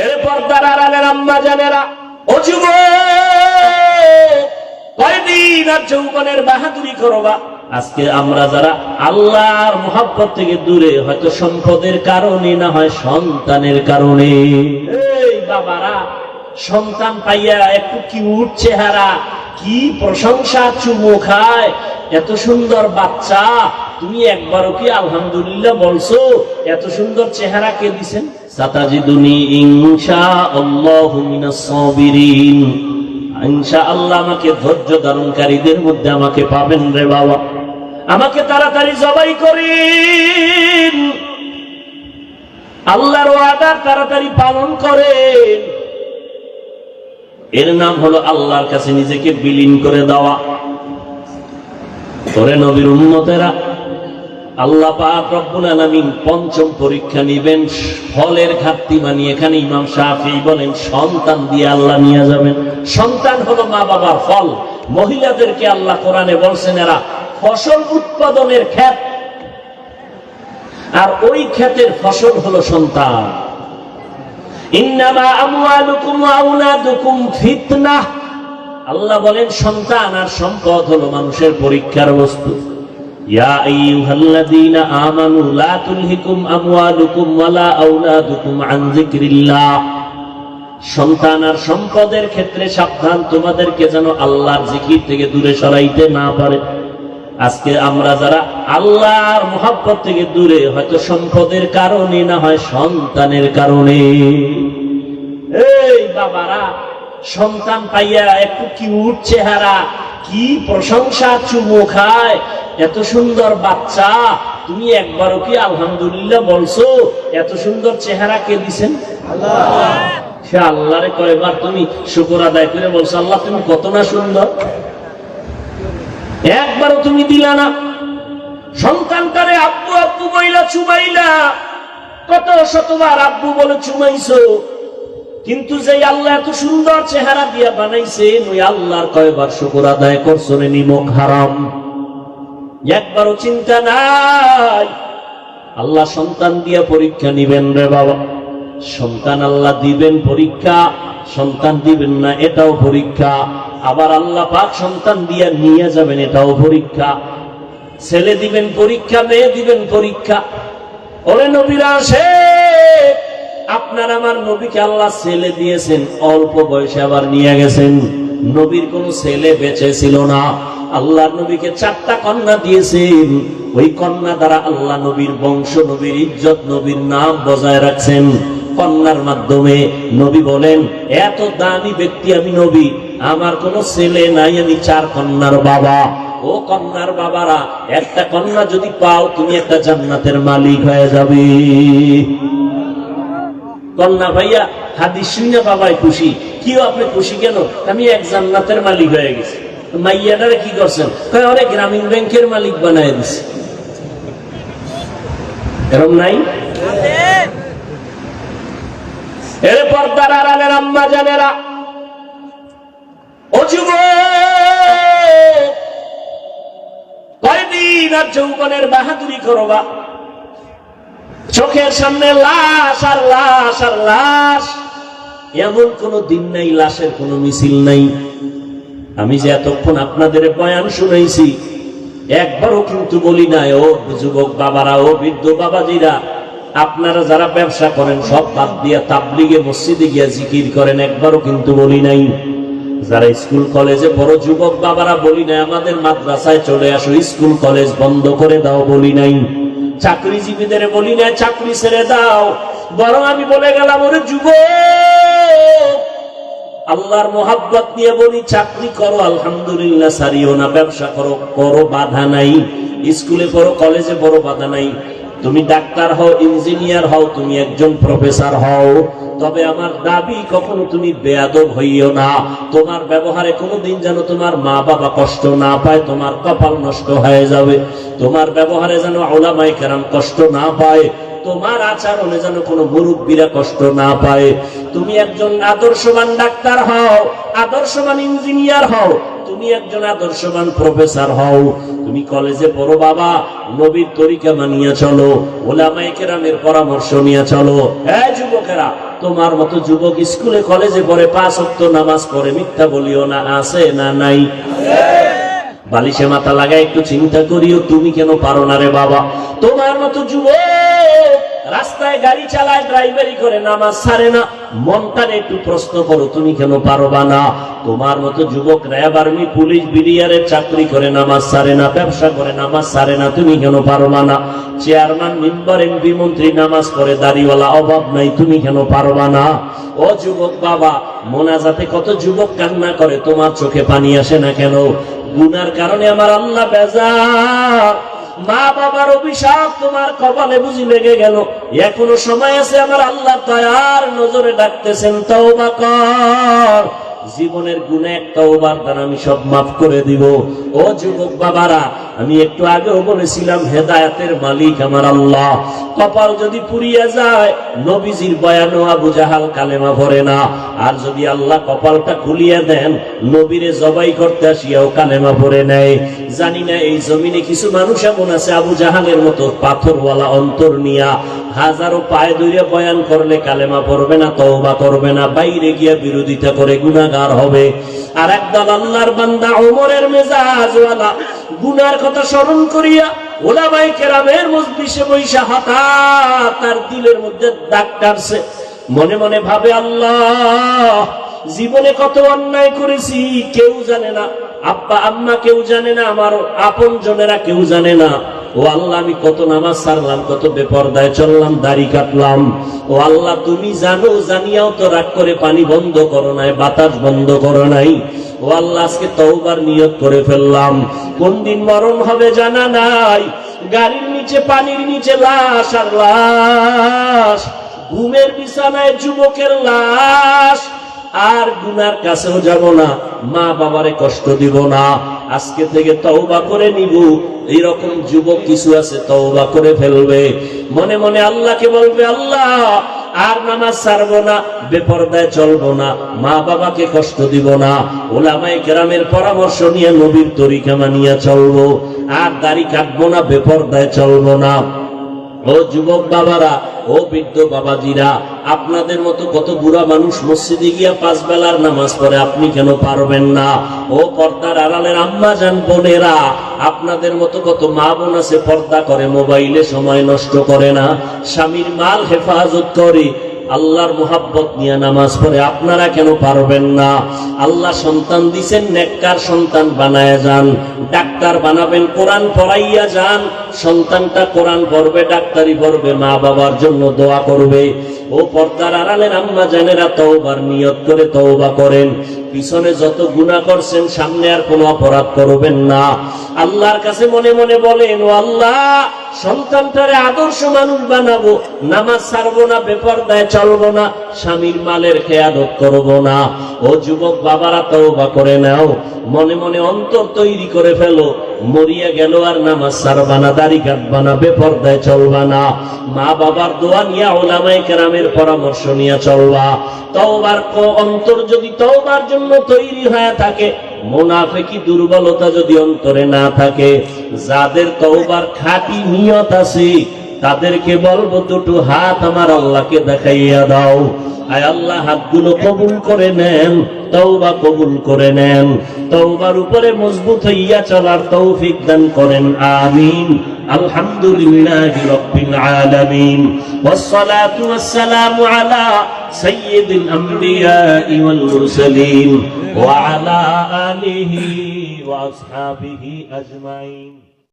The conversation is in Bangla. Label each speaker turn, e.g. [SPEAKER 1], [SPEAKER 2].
[SPEAKER 1] এরপর তারা আড়ালের আম্মা জানেরা, ও যুব কয়দিন আর যৌবনের বাহাদুরি করবা আজকে আমরা যারা আল্লাহর মোহাব্বত থেকে দূরে, হয়তো সম্পদের কারণে না হয় সন্তানের কারণে। এই বাবারা, সন্তান পাইয়া একটু কি কিউট চেহারা, কি প্রশংসা চুমু খায়, এত সুন্দর বাচ্চা, তুমি একবারও কি আলহামদুলিল্লাহ বলছো, এত সুন্দর চেহারা কে দিছেন? আমাকে ধৈর্য ধারণকারীদের মধ্যে আমাকে পাবেন রে বাবা। আমাকে তাড়াতাড়ি জবাই আল্লাহর তাড়াতাড়ি পালন করেন। এর নাম হলো আল্লাহর কাছে নিজেকে বিলীন করে দেওয়া। করে নবীর উন্মতেরা আল্লাহ আলামিন পঞ্চম পরীক্ষা নিবেন ফলের ঘাটতি মানে এখানে ইমাম শাফি বলেন, সন্তান দিয়ে আল্লাহ নিয়ে যাবেন। সন্তান হলো মা বাবার ফল। মহিলাদেরকে আল্লাহ কোরআনে বলছেন এরা ফসল উৎপাদনের ক্ষেত। আর ওই ক্ষেতের ফসল হলো সন্তান। আল্লাহ বলেন, সন্তান আর সম্পদ হলো মানুষের পরীক্ষার বস্তু। ইয়া আইয়ুহাল্লাযীনা আমানু লা তুলহিকুম আমওয়ালুকুম ওয়ালা আওলাদুকুম আন যিকরিল্লাহ। সন্তান আর সম্পদের ক্ষেত্রে সাবধান, তোমাদেরকে যেন আল্লাহর জিকির থেকে দূরে সরাইতে না পারে। আজকে আমরা যারা আল্লাহর মোহাব্বত থেকে দূরে, হয়তো সম্পদের কারণে না হয়, সন্তানের কারণে। এই বাবারা, সন্তান পাইয়া একটু কি কিউট চেহারা কি প্রশংসা চুমু খায়? এত সুন্দর বাচ্চা তুমি একবারও কি আলহামদুলিল্লাহ বলছো? এত সুন্দর চেহারা কে দিছেন? সে আল্লাহরে কয়বার তুমি শুকুর আদায় করে বলছো আল্লাহ তুমি কত না সুন্দর? একবারও তুমি দিলা না। সন্তানটারে আব্বু আব্বু বইলা চুমাইলা। কত শতবার আব্বু বলে চুমাইছো। কিন্তু যে আল্লাহ এত সুন্দর চেহারা দিয়া বানাইছে ওই আল্লাহর কয়বার শুকর আদায় করছ রে নিমক হারাম? একবারও চিন্তা নাই। আল্লাহ সন্তান দিয়া পরীক্ষা নিবেন রে বাবা। সন্তান আল্লাহ দিবেন পরীক্ষা, সন্তান দিবেন না, এটাও পরীক্ষা। আবার আল্লাহ পাক সন্তান দিয়া নিয়ে যাবেন, এটাও পরীক্ষা। ছেলে দিবেন পরীক্ষা, মেয়ে দিবেন পরীক্ষা। ওরে নবীরা আসে আপনার আমার নবীকে আল্লাহ ছেলে দিয়েছেন, অল্প বয়সে আবার নিয়ে গেছেন। নবীর কোন ছেলে বেঁচে ছিল না। আল্লাহর নবীকে চারটা কন্যা দিয়েছেন। ওই কন্যা দ্বারা আল্লাহ নবীর বংশ, নবীর ইজ্জত, নবীর নাম বজায় রাখছেন। কন্যার মাধ্যমে নবী বলেন, এত দামি ব্যক্তি আমি নবী, আমার কোন ছেলে নাই, আমি চার কন্যার বাবা। ও কন্যার বাবারা, একটা কন্যা যদি পাও, তুমি একটা জান্নাতের মালিক হয়ে যাবে। কন্যা ভাইয়া, হাদিস শুনে বাবাই খুশি। কিও আপনি খুশি কেন? আমি এক জান্নাতের মালিক হয়ে গেছি। মাইয়াটারে কি করছেন? অনেক গ্রামীণ ব্যাংকের মালিক বানায় দিছে। এরকম নাই? এর পর্দার আড়ালের আম্মা জানেরা ও যুব কয়দিন আর যৌবনের বাহাদুরি করবা? চোখের সামনে লাশ আর লাশ আর লাশ। এমন কোন দিন নাই, লাশের কোনো মিছিল নাই। আমি যে এতক্ষণ আপনাদের বয়ান শুনাইছি, একবারও কিন্তু বলি নাই, ও যুবক বাবারা, ও বৃদ্ধ বাবাজিরা, আপনারা যারা ব্যবসা করেন, সব বাদ দিয়া তাবলিগে মসজিদে গিয়া জিকির করেন, একবারও কিন্তু বলি নাই। যারা স্কুল, কলেজে বড় যুবক বাবারা বলি নাই, আমাদের মাদ্রাসায় চলে আসো, স্কুল, কলেজ বন্ধ করে দাও বলি নাই। চাকরিজীবীদের বলি না, চাকরি ছেড়ে দাও। বরং আমি বলে গেলাম, ওরে যুব আল্লাহর মোহাব্বত নিয়ে বলি, চাকরি করো, আলহামদুলিল্লাহ, সারিও না, ব্যবসা করো করো বাধা নাই। স্কুলে পড়ো, কলেজে বড় বাধা নাই। তুমি ডাক্তার হও, ইঞ্জিনিয়ার হও, তুমি একজন প্রফেসর হও, তবে আমার দাবি কখনো তুমি বেয়াদব হইও না। তোমার ব্যবহারে কোনোদিন যেন তোমার মা বাবা কষ্ট না পায়, তোমার কপাল নষ্ট হয়ে যাবে। তোমার ব্যবহারে যেন ওলামাই কেরাম কষ্ট না পায় তোমার আচরণে যেন কোনো মুরব্বীরা কষ্ট না পায়। তুমি একজন আদর্শবান ডাক্তার হও, আদর্শবান ইঞ্জিনিয়ার হও, তুমি একজন আদর্শবান প্রফেসর হও। তুমি কলেজে পড়ো বাবা, নবীর তরিকা মানিয়া চলো ওলামাই কেরামের পরামর্শ নিয়ে চলো। হ্যাঁ যুবকেরা, তোমার মতো যুবক স্কুলে কলেজে পড়ে পাঁচ অক্ত নামাজ পড়ে, মিথ্যা বলিও না, আছে না নাই? বালিশে মাথা লাগায় একটু চিন্তা করিও, তুমি কেন পারো না রে বাবা? তোমার মতো যুবক রাস্তায় গাড়ি চালায়, ড্রাইভারি করে, নামাজ ছাড়ে না। মনটারে একটু প্রশ্ন করো, তুমি কেন পারবা না? তোমার মতো যুবক র্যাব আর্মি, পুলিশ বিডিআরের চাকরি করে, নামাজ ছাড়ে না, ব্যবসা করে, নামাজ ছাড়ে না, তুমি কেন পারবা না? চেয়ারম্যান, মেম্বার, এমপি, মন্ত্রী, নামাজ পড়ে, দাড়িওয়ালা, অভাব নাই, তুমি কেন পারবা না? ও যুবক বাবা, মোনাজাতে কত যুবক কান্না করে, তোমার চোখে পানি আসে না কেন? গুনার কারণে আমার আল্লাহ বেজার। মা বাবার অভিশাপ তোমার কপালে বুঝি লেগে গেল। এখনও সময় আছে আমার আল্লাহ দয়ার নজরে ডাকতেছেন, তওবা কর। জীবনের গুণে একটা ওবার দ্বারা আমি সব মাফ করে দিব। ও যুবক বাবারা, আমি একটু আগেও বলেছিলাম, হেদায়াতের মালিক আমার আল্লাহ। কপাল যদি পুড়িয়ে যায়, নবীজির বয়ানো আবু জাহাল কালেমা ভরে না। আর যদি আল্লাহ কপালটা খুলিয়ে দেন, নবীরে জবাই করতে আসিয়াও কালেমা ভরে নেয়। জানি না এই জমিনে কিছু মানুষ এমন আছে, আবু জাহালের মতো পাথরওয়ালা অন্তর নিয়া। হাজারো পায়ে দইরে বয়ান করলে কালেমা পড়বে না, তওবা করবে না, বাইরে গিয়া বিরোধিতা করে গুনাহগার হবে। আর একদল আল্লাহর বান্দা ওমরের মেজাজওয়ালা, গুনার কথা স্মরণ করিয়া ওলামাই কেরামের মজলিসে বৈশা হঠাৎ তার দিলের মধ্যে দাগ কাটছে মনে মনে ভাবে, আল্লাহ, জীবনে কত অন্যায় করেছি, কেউ জানে না। আব্বা, আম্মা কেউ জানে না, আমার আপন জনেরা কেউ জানে না। ও আল্লাহ, আমি কত নামাজ সারলাম, কত বেপরদায় চললাম, দাড়ি কাটলাম। ও আল্লাহ, তুমি জানো, জানিয়াও তো রাগ করে পানি বন্ধ করো নাই, বাতাস বন্ধ করো নাই। ও আল্লাহ, আজকে তওবার নিয়ত করে ফেললাম। কোন দিন মরণ হবে জানা নাই, গাড়ির নিচে, পানির নিচে লাশ আর লাশ। ঘুমের বিছানায় যুবকের লাশ। আর গুনার কাছেও যাব না, মা বাবারে কষ্ট দিব না। আজকে থেকে তওবা করে নিব। এইরকম যুবক কিছু আছে, তওবা করে ফেলবে। মনে মনে আল্লাহকে বলবে, আল্লাহ, আর নামাজ ছাড়বো না, বেপরদায় চলবো না, মা বাবাকে কষ্ট দিব না ওলামাই গ্রামের পরামর্শ নিয়ে নবীর তরিকা মানিয়া চলবো, আর দাড়ি কাটবো না, বেপরদায় চলবো না। ও যুবক বাবারা, ও বৃদ্ধ বাবাজিরা, আপনাদের মতো কত বুড়া মানুষ মসজিদে গিয়া পাঁচ বেলার নামাজ পড়ে, আপনি কেন পারবেন না? ও পর্দার আড়ালের আম্মা যান, বোনেরা, আপনাদের মতো কত মা বোন আছে, পর্দা করে, মোবাইলে সময় নষ্ট করে না। স্বামীর মাল হেফাজত করে আল্লাহর মোহাব্বত নিয়ে নামাজ পড়ে, আপনারা কেন পারবেন না? আল্লাহ সন্তান দিছেন, নেককার সন্তান বানায় যান। ডাক্তার বানাবেন, কোরআন পড়াইয়া যান। সন্তানটা কোরআন পড়বে, ডাক্তারি পড়বে মা বাবার জন্য দোয়া করবে। ও পর্দার আড়ালের আম্মা জানেরা তওবার নিয়ত করে তওবা করেন। পিছনে যত গুনাহ করছেন, সামনে আর কোনো অপরাধ করবেন না। আল্লাহর কাছে মনে মনে বলেন, ও আল্লাহ, সন্তানটারে আদর্শ মানুষ বানাবো, নামাজ ছাড়বো না, বেপরদায় চলবো না, স্বামীর মালের খেয়াদত করব না। ও যুবক বাবারা তওবা করে নাও, মনে মনে অন্তর তৈরি করে ফেলো। মরিয়া গেল আর নামাজ ছাড়বা না, দাড়ি কাটবা না, বেপরদায় চলবা না। মা বাবার দোয়া নিয়া ওলামাই কেরামের পরামর্শ নিয়ে চলবা। তওবার ক- অন্তর যদি তওবার জন্য তৈরি হয়ে থাকে, মোনাফেকি দুর্বলতা যদি অন্তরে না থাকে, যাদের তওবার খাঁটি নিয়ত আছে, তাদেরকে বলব দুটো হাত আমার আল্লাহকে দেখাইয়া দাও। আয় আল্লাহ, হাতগুলো কবুল করে নেন। তৌবা কবুল করে নেন। তৌবার উপরে মজবুত হইয়া চলার তৌফিক দান করেন। আমিন। আলহামদুলিল্লাহি রাব্বিল আলামিন। ওয়াস সালাতু ওয়াস সালামু আলা সাইয়্যিদিল আমবিয়া ওয়াল মুরসালিন। ওয়া আলা আলিহি ওয়া আসহাবিহি আজমাইন।